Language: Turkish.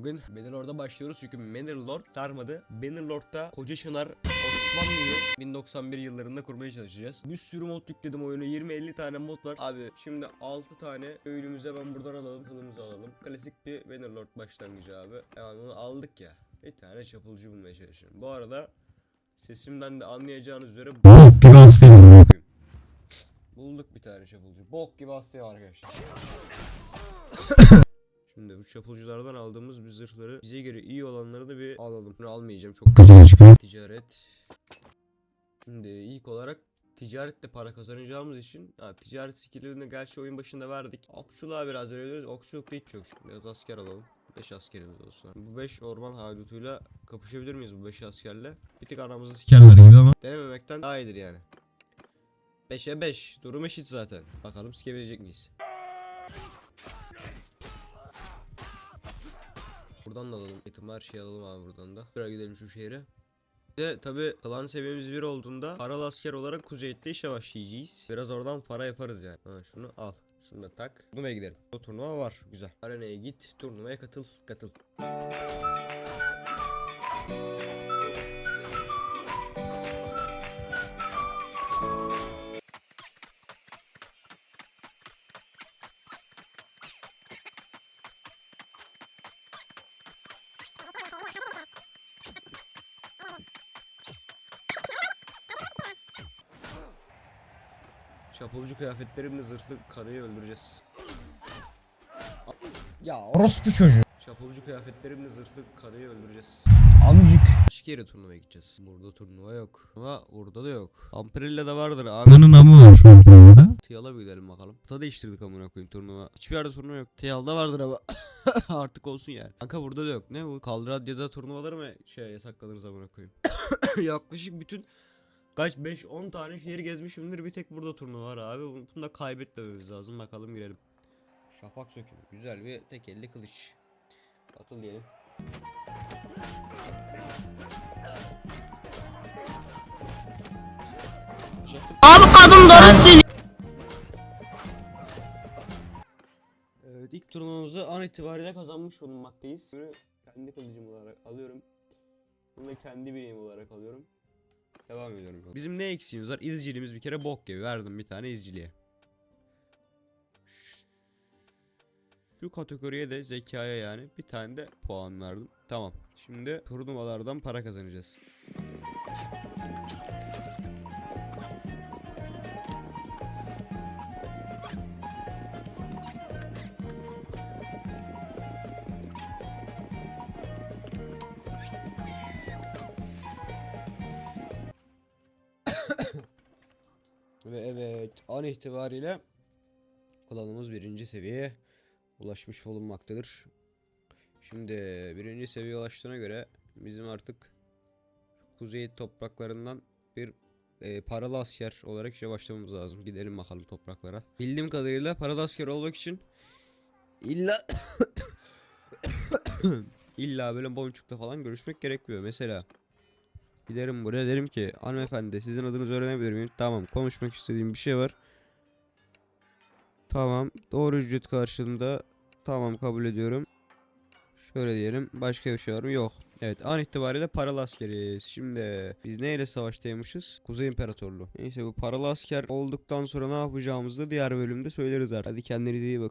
Bugün Bannerlord'a başlıyoruz çünkü Bannerlord sarmadı. Bannerlord'da Koca Çınar Osmanlı'yı 1091 yıllarında kurmaya çalışacağız. Bir sürü mod yükledim oyuna 20-50 tane mod var. Abi şimdi 6 tane öğünümüze ben buradan alalım kılımızı alalım. Klasik bir Bannerlord başlangıcı abi. Hemen onu aldık ya. Bir tane çapulcu bulmaya çalışıyorum. Bu arada sesimden de anlayacağınız üzere Bok gibi hastayım. Bulduk bir tane çapulcu. Bok gibi hastaya var arkadaşlar. Şimdi bu çapulculardan aldığımız bir zırhları bize göre iyi olanları da bir alalım. Bunu almayacağım çok Kötü çıkıyor. ticaret. Şimdi ilk olarak ticarette para kazanacağımız için ha, ticaret skillini gerçi oyun başında verdik. Okçuluğa biraz veriyoruz. Okçulukta hiç yok. Şimdi biraz asker alalım. 5 askerimiz olsun. Bu 5 orman haydutuyla kapışabilir miyiz bu 5 askerle? Bir tık aramızı. Sikerler gibi ama. Denememekten daha iyidir yani. 5'e 5. Durum eşit zaten. Bakalım sikebilecek miyiz? Buradan da alalım. Eğitim her şeyi alalım abi buradan da. Buraya gidelim şu şehre. Bir De tabi klan seviyemiz 1 olduğunda paralı asker olarak kuzeyde işe başlayacağız. Biraz oradan para yaparız yani. Ha, şunu al. Şunu da tak. Turnuvaya gidelim. O turnuva var. Güzel. Arenaya git. Turnuvaya katıl. Katıl. Çapulcu kıyafetlerimle zırhlı karıyı öldüreceğiz. Ya orospu çocuğu. Çapulcu kıyafetlerimle zırhlı karıyı öldüreceğiz. Amcık. Yere turnuvaya gideceğiz. Burada turnuva yok. Ama burada da yok. Amperilla'da vardır. Ananı Ananın amı var. Tiyal'a bir gidelim bakalım. Ta değiştirdik amına koyayım turnuva. Hiçbir yerde turnuva yok. Tiyal'da vardır ama. Artık olsun yani. Kanka burada da yok. Ne bu? Kalradya'da turnuvaları mı şey yasaklanırız amına koyayım? Yaklaşık bütün kaç 5-10 tane şehir gezmişimdir. Bir tek burada turnuva var abi. Bunu da kaybetmememiz lazım. Bakalım girelim. Şafak sökümü. Güzel bir tek elli kılıç. Atıl diyelim. Abi kadın doğru söylüyor. Evet ilk turnuvamızı an itibariyle kazanmış bulunmaktayız. Bunu kendi kılıcım olarak alıyorum. Bunu da kendi bileğim olarak alıyorum. Devam ediyorum. Bizim ne eksiğimiz var? İzciliğimiz bir kere bok gibi. Verdim bir tane izciliğe. Şu kategoriye de zekaya yani bir tane de puan verdim. Tamam. Şimdi turnuvalardan para kazanacağız. Ve evet an itibariyle klanımız birinci seviyeye ulaşmış bulunmaktadır. Şimdi birinci seviyeye ulaştığına göre bizim artık kuzey topraklarından bir e, paralı asker olarak işe başlamamız lazım. Gidelim bakalım topraklara. Bildiğim kadarıyla paralı asker olmak için illa illa böyle boncukla falan görüşmek gerekmiyor. Mesela Giderim buraya derim ki hanımefendi sizin adınızı öğrenebilir miyim? Tamam konuşmak istediğim bir şey var. Tamam doğru ücret karşılığında tamam kabul ediyorum. Şöyle diyelim başka bir şey var mı? Yok. Evet an itibariyle paralı askeriyiz. Şimdi biz neyle savaştaymışız? Kuzey İmparatorluğu. Neyse bu paralı asker olduktan sonra ne yapacağımızı da diğer bölümde söyleriz artık. Hadi kendinize iyi bakın.